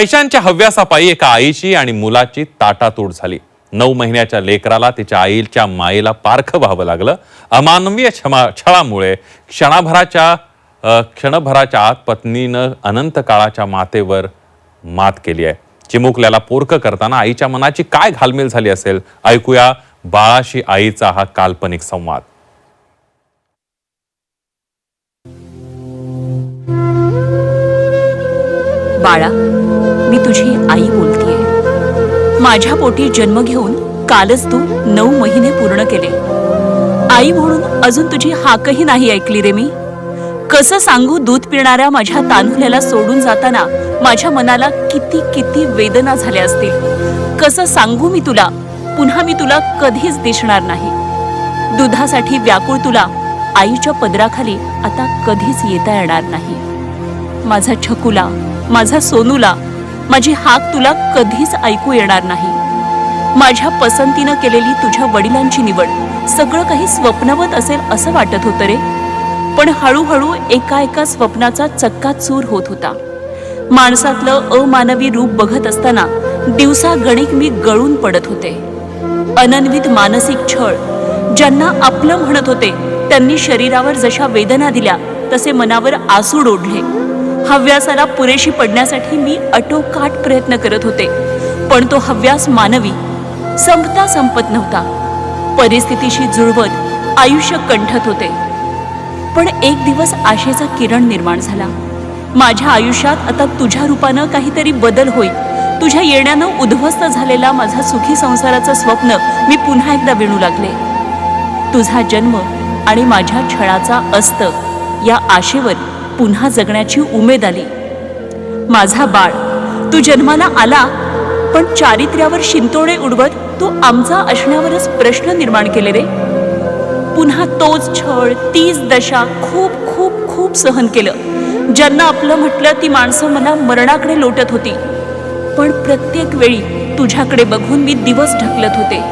पैशांच्या हव्यासापायी एका आईची आणि मुलाची ताटातूट झाली. नऊ महिन्याच्या लेकराला तिच्या आईच्या मायेला पारखं व्हावं लागलं. अमानवीय क्षमा छळामुळे क्षणाभराच्या क्षणभराच्या आत पत्नीनं अनंत काळाच्या मातेवर मात केली आहे. चिमुकल्याला पोरकं करताना आईच्या मनाची काय घालमेल झाली असेल? ऐकूया बाळाशी आईचा हा काल्पनिक संवाद. बाळा मी तुझी आई बोलतीये. माझ्या पोटी जन्म घेऊन कालच तू नऊ महिने पूर्ण केले. आई म्हणून अजून तुझी हाकही नाही ऐकली रे मी. कसं सांगू दूध पिणाऱ्या माझ्या तान्हुल्याला सोडून जाताना माझ्या मनाला किती किती वेदना झाल्या असतील. कसं सांगू मी तुला पुन्हा मी तुला कधीच दिसणार नाही. दुधासाठी व्याकुळ तुला आईच्या पदराखाली आता कधीच येता येणार नाही. माझा छकुला माझा सोनूला माझी हाक तुला कधीच ऐकू येणार नाही. माझ्या पसंतीनं केलेली तुझ्या वडिलांची निवड सगळं काही स्वप्नवत असेल असं वाटत होतं रे. पण हळूहळू एका एका स्वप्नाचा चक्का चूर होत होता. माणसातलं अमानवी रूप बघत असताना दिवसा गणिक मी गळून पडत होते. अनन्वित मानसिक छळ ज्यांना आपलं म्हणत होते त्यांनी शरीरावर जशा वेदना दिल्या तसे मनावर आसूड ओढले. हव्यासाला पुरेशी पडण्यासाठी मी अटोकाट प्रयत्न करत होते. पण तो हव्यास मानवी संपता संपत नव्हता. परिस्थितीशी जुळवत आयुष्य कंठत होते. पण एक दिवस आशेचा किरण निर्माण झाला. माझ्या आयुष्यात आता तुझ्या रूपानं काहीतरी बदल होईल. तुझ्या येण्यानं उद्ध्वस्त झालेला माझा सुखी संसाराचं स्वप्न मी पुन्हा एकदा विणू लागले. तुझा जन्म आणि माझ्या छळाचा अस्त या आशेवर पुन्हा जगण्याची उमेद आली. माझा बाळ तू जन्माला आला पण चारित्र्यावर शिंतोडे उडवत तू आमचा असण्यावरच प्रश्न निर्माण केले रे. पुन्हा तोच छळ तीच दशा खूप खूप खूप सहन केलं. ज्यांना आपलं म्हटलं ती माणसं मला मरणाकडे लोटत होती. पण प्रत्येक वेळी तुझ्याकडे बघून मी दिवस ढकलत होते.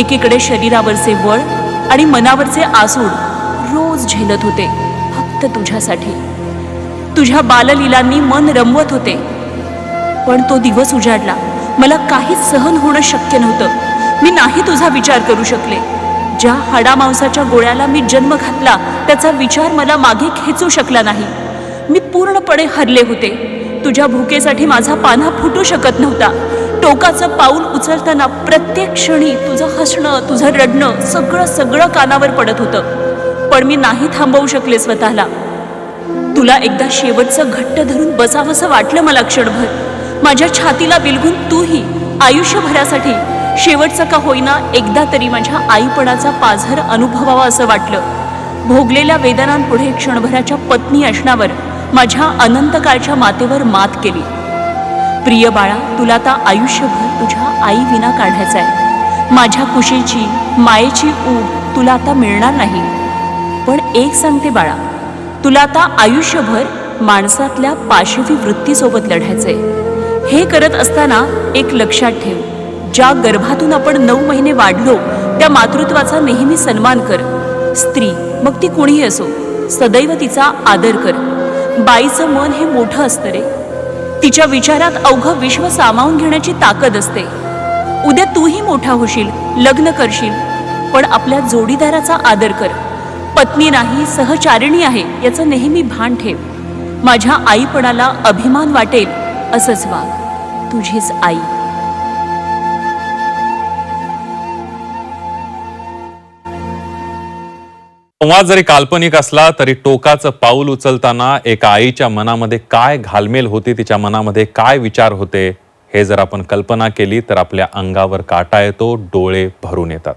एकीकडे शरीरावरचे वळ आणि मनावरचे आसूड रोज झेलत होते फक्त तुझ्यासाठी. तुझ्या बाललीलांनी मन रमवत होते. पण तो दिवस उजाडला. मला काहीच सहन होणं शक्य नव्हतं. मी नाही तुझा विचार करू शकले. ज्या हाडामांसाच्या गोळ्याला मी जन्म घातला त्याचा विचार मला मागे खेचू शकला नाही. मी पूर्णपणे हरले होते. तुझ्या भुकेसाठी माझा पान्हा फुटू शकत नव्हता. टोकाचं पाऊल उचलताना प्रत्येक क्षणी तुझं हसणं तुझं रडणं सगळं सगळं कानावर पडत होतं. पण मी नाही थांबवू शकले स्वतःला. तुला एकदा शेवटचं घट्ट धरून बसावंसं वाटलं मला क्षणभर. माझ्या छातीला बिलगून तूही आयुष्यभरासाठी शेवटचं का होईना एकदा तरी माझ्या आईपणाचा पाझर अनुभवावा असं वाटलं. भोगलेल्या वेदनांपुढे क्षणभराच्या पत्नी असण्यावर माझ्या अनंतकाळच्या मातेवर मात केली. प्रिय बाळा तुला आता आयुष्यभर तुझ्या आईविना काढायचं आहे. माझ्या कुशीची मायेची ऊब तुला आता मिळणार नाही. पण एक सांगते बाळा तुला आता आयुष्यभर माणसातल्या पाशवी वृत्तीसोबत लढायचंय. हे करत असताना एक लक्षात ठेव. ज्या गर्भातून आपण नऊ महिने वाढलो त्या मातृत्वाचा नेहमी सन्मान कर. स्त्री मग ती कुणीही असो सदैव तिचा आदर कर. बाईचं मन हे मोठं असतं रे. तिच्या विचारात अवघं विश्व सामावून घेण्याची ताकद असते. उद्या तूही मोठा होशील लग्न करशील पण आपल्या जोडीदाराचा आदर कर. पत्नी नाही सहचारिणी आहे याचं नेहमी भान ठेव. माझ्या आईपणाला अभिमान वाटेल असंच वाग. तुझीच आई. संवाद जरी काल्पनिक असला तरी टोकाचं पाऊल उचलताना एका आईच्या मनामध्ये काय घालमेल होती तिच्या मनामध्ये काय विचार होते हे जर आपण कल्पना केली तर आपल्या अंगावर काटा येतो डोळे भरून येतात.